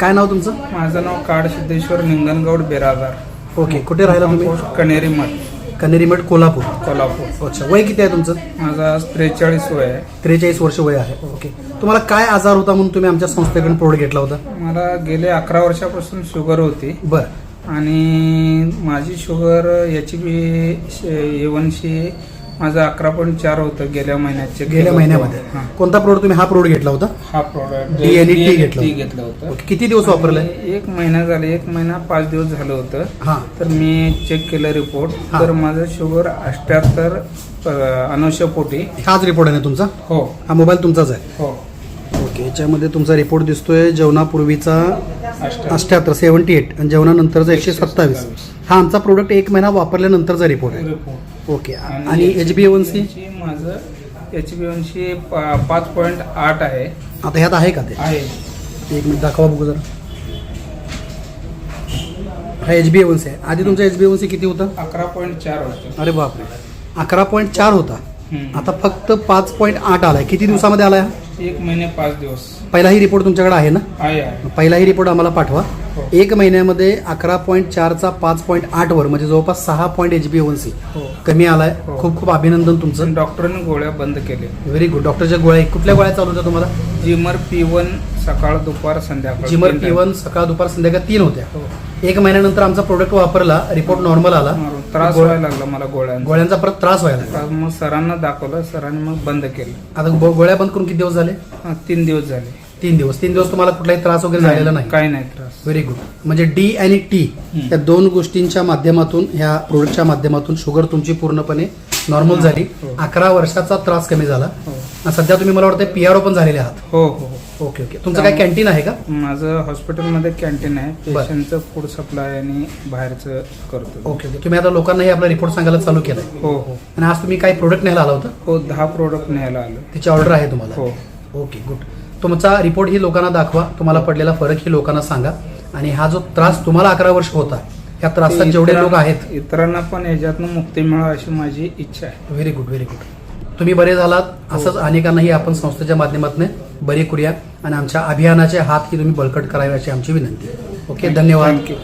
काय नाव तुमचं? माझं नाव काड सिद्धेश्वर निंगणगौड बेरादार ओके कुठे राहिला तुम्ही? कनेरी मठ. कनेरी मठ कोल्हापूर. कोल्हापूर. अच्छा वय किती आहे तुमचं? माझा त्रेचाळीस वय आहे. त्रेचाळीस वर्ष वय आहे. ओके. तुम्हाला काय आजार होता म्हणून तुम्ही आमच्या संस्थेकडून प्रोडक्ट घेतला होता? मला गेले अकरा वर्षापासून शुगर होती. बरं. आणि माझी शुगर याची बी एवनशी माझं अकरा पॉईंट चार होतं गेल्या check गेल्या महिन्यामध्ये. हां. कोणता प्रोडक्ट तुम्ही हा प्रोडक्ट घेतला होता? हा प्रॉडक्ट T घेतलं होतं. घेतलं होतं. ओके किती दिवस वापरलाय? एक महिना झाले एक महिना पाच दिवस झालं होतं. हां. तर मी चेक केलं रिपोर्ट हां. तर माझं शुगर अठ्याहत्तर अनुष्यपोटी हाच रिपोर्ट आहे ना तुमचा? हो. हा मोबाईल तुमचाच आहे. हो. ओके याच्यामध्ये तुमचा रिपोर्ट दिसतोय जेवणापूर्वीचा अष्ट- अठ्याहत्तर सेवन्टी एट आणि जेवणानंतरचा एकशे सत्तावीस. हा आमचा प्रोडक्ट एक महिना वापरल्यानंतरचा रिपोर्ट आहे रिपोर्ट ओके आणि H B A one C ची माझं एच बी वनशी पाच पॉईंट आठ आहे. आता ह्यात आहे का ते? आहे. एक मिनिट दाखवा बघू जरा. हा एच बी सी आहे. आधी तुमचा एच बी सी किती होता? अकरा पॉईंट चार होतं. अरे बापरे. अकरा पॉईंट चार होता. हम्म. आता फक्त पाच पॉईंट आठ आलाय. किती दिवसामध्ये आलाय हा? एक महिने पाच दिवस. पहिलाही रिपोर्ट तुमच्याकडे आहे ना? आहे आहे. पहिलाही रिपोर्ट आम्हाला पाठवा. एक महिन्यामध्ये अकरा पॉईंट चारचा पाच पॉईंट आठ वर म्हणजे जवळपास सहा point H B A one C. हो. कमी आलाय. हो. खूप खूप अभिनंदन तुमचं. डॉक्टरने गोळ्या बंद केले व्हेरी गुड डॉक्टरच्या गोळ्या कुठल्या गोळ्या चालू होत्या तुम्हाला? जिमर पी वन सकाळ दुपार संध्याकाळ. जिमर पी. वन सकाळ दुपार संध्याकाळ तीन होत्या. हो. एक महिन्यानंतर आमचा प्रोडक्ट वापरला. रिपोर्ट नॉर्मल आला. त्रास व्हायला लागला मला गोळ्यांचा. गोळ्यांचा परत त्रास व्हायला लागला. मग सरांना दाखवलं. सरांनी मग बंद केलं. आता गोळ्या बंद करून किती दिवस झाले? हा, तीन दिवस झाले. तीन दिवस. तीन दिवस तुम्हाला कुठलाही त्रास वगैरे झालेला नाही. काही नाही त्रास. व्हेरी गुड म्हणजे डी आणि टी. या दोन गोष्टींच्या माध्यमातून ह्या प्रोडक्टच्या माध्यमातून शुगर तुमची पूर्णपणे नॉर्मल झाली. हो. अकरा वर्षाचा त्रास कमी झाला. हो. आणि सध्या तुम्ही मला वाटतं पीआरओ पण झालेले आहात. हो हो ओके ओके तुमचं काय कॅन्टीन आहे का? माझं हॉस्पिटलमध्ये कॅन्टीन आहे. पेशंटचं फूड सप्लाय आणि बाहेरचं करतो. ओके ओके तुम्ही आता लोकांनाही आपला रिपोर्ट सांगायला चालू केलाय. हो हो. आणि आज तुम्ही काही प्रोडक्ट न्यायला आला होता? हो दहा प्रोडक्ट न्यायला आलो. तिची ऑर्डर आहे तुम्हाला. हो. ओके गुड तुमचा रिपोर्ट ही लोकांना दाखवा. तुम्हाला पडलेला फरक ही लोकांना सांगा. आणि हा जो त्रास तुम्हाला अकरा वर्ष होता या त्रासात जेवढे लोक आहेत. इतरांना पण याच्यातनं मुक्ती मिळावी अशी माझी इच्छा आहे. व्हेरी गुड व्हेरी गुड तुम्ही बरे झालात. असंच अनेकांनाही आपण संस्थेच्या माध्यमातून बरे करूया. आणि आमच्या अभियानाचे हात ही तुम्ही बळकट करावे अशी आमची विनंती ओके धन्यवाद. थँक्यू